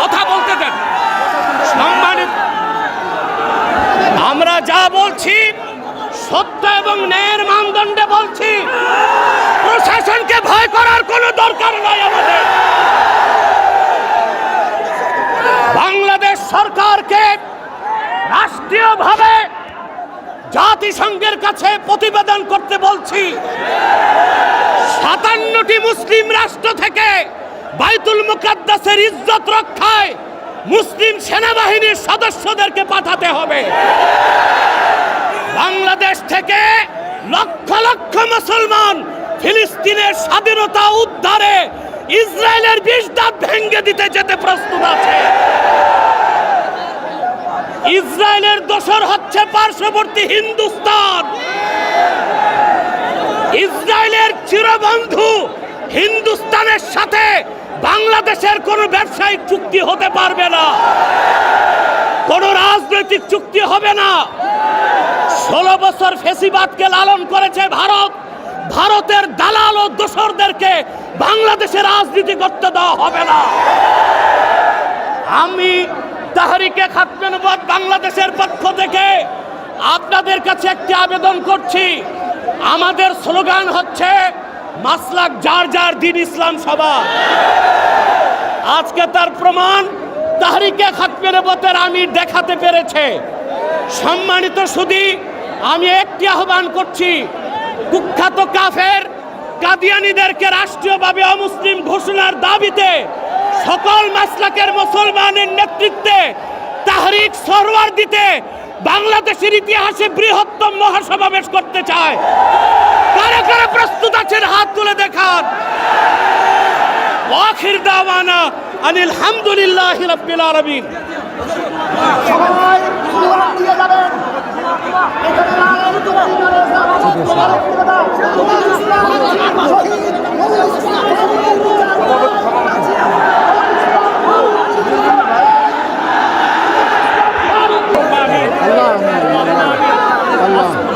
কথা বলতে দেন। সম্মানিত আমরা যা বলছি সত্য এবং ন্যায়ের মানদণ্ডে বলছি। প্রশাসনকে ভয় করার কোনো দরকার নাই আমাদের। বাংলাদেশ সরকারকে রাষ্ট্রীয়ভাবে জাতিসংঘের কাছে প্রতিবেদন করতে বলছি সাতান্নটি মুসলিম রাষ্ট্র থেকে বাইতুল মুকাদ্দাসের ইজ্জত রক্ষায় মুসলিম সেনাবাহিনীর সদস্যদেরকে পাঠাতে হবে। বাংলাদেশ থেকে লক্ষ লক্ষ মুসলমান ফিলিস্তিনের স্বাধীনতা উদ্ধারে ইসরায়েলের বিষ দাঁত ভেঙ্গে দিতে যেতে প্রস্তুত আছে। ইসরায়েলের দোসর হচ্ছে পার্শ্ববর্তী হিন্দুস্তান। ইসরায়েলের চিরবন্ধু হিন্দুস্তানের সাথে বাংলাদেশের কোনো ব্যবসায়িক চুক্তি হতে পারবে না। কোনো রাজনৈতিক চুক্তি হবে না। ষোলো বছর ফেসিবাদকে লালন করেছে ভারত। ভারতের দালাল ও দোসরদেরকে বাংলাদেশে রাজনীতি করতে দেওয়া হবে না। আমি তাহারিকে খাতমেনবাদ বাংলাদেশের পক্ষ থেকে আপনাদের কাছে একটি আবেদন করছি। আমাদের স্লোগান হচ্ছে মাসলাক যার যার দিন ইসলাম সভা আজকে তার প্রমাণ তাহারিকে খাতমেনবতের আমি দেখাতে পেরেছে। সম্মানিত সুদী, আমি একটি আহ্বান করছি, কুখ্যাত কাফের কাদিয়ানিদেরকে রাষ্ট্রীয়ভাবে অমুসলিম ঘোষণার দাবিতে সকল মাসলাকের মুসলমানের নেতৃত্বে তাহরিক সরওয়ার দিতে বাংলাদেশের ইতিহাসে বৃহত্তম মহাসমাবেশ করতে চায় কারা কারা প্রস্তুত আছেন হাত তুলে দেখান আখির দাওয়ানা আনিল হামদুলিল্লাহ রাব্বিল আলামিন সবাই স্লোগান দিয়ে যাবেন এখানে রাজনীতিবাদীরা স্লোগান দিয়ে দাও। শহীদ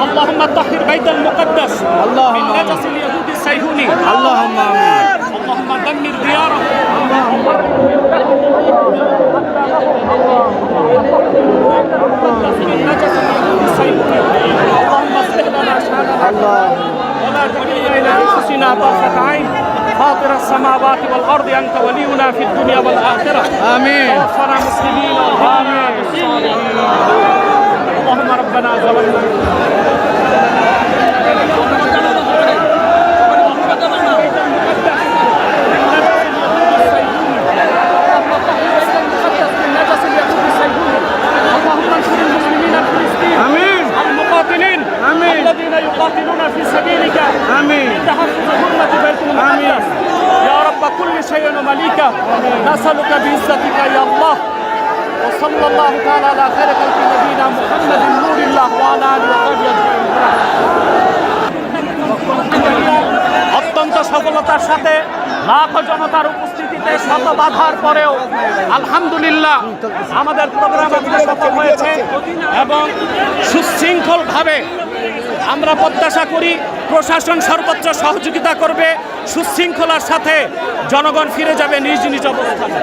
اللهم طهر بيت المقدس من نجس اليهود الصهيوني اللهم آمين اللهم دمر ديارهم اللهم اصلح لنا شاننا ولا تكلنا إلى أنفسنا عين. فاطر السماوات والأرض أنت ولينا في الدنيا والآخرة. آمين. توفنا مسلمين بالصالحين. اللهم ربنا ظلمنا الذين يقاتلون في سبيلك آمين تحفظ حرمة بيت المقدس يا رب كل شيء ومليكه نسألك بعزتك يا الله وصلى الله تعالى على خير خلق نبينا محمد نور الله وعلى آله وصحبه أجمعين অত্যন্ত সফলতার সাথে লাখো জনতার উপস্থিতিতে শত বাধার পরেও আলহামদুলিল্লাহ আমাদের প্রোগ্রাম আজকে সফল হয়েছে এবং সুশৃঙ্খলভাবে আমরা প্রত্যাশা করি প্রশাসন সর্বোচ্চ সহযোগিতা করবে, সুশৃঙ্খলার সাথে জনগণ ফিরে যাবে নিজ নিজ অবস্থানে।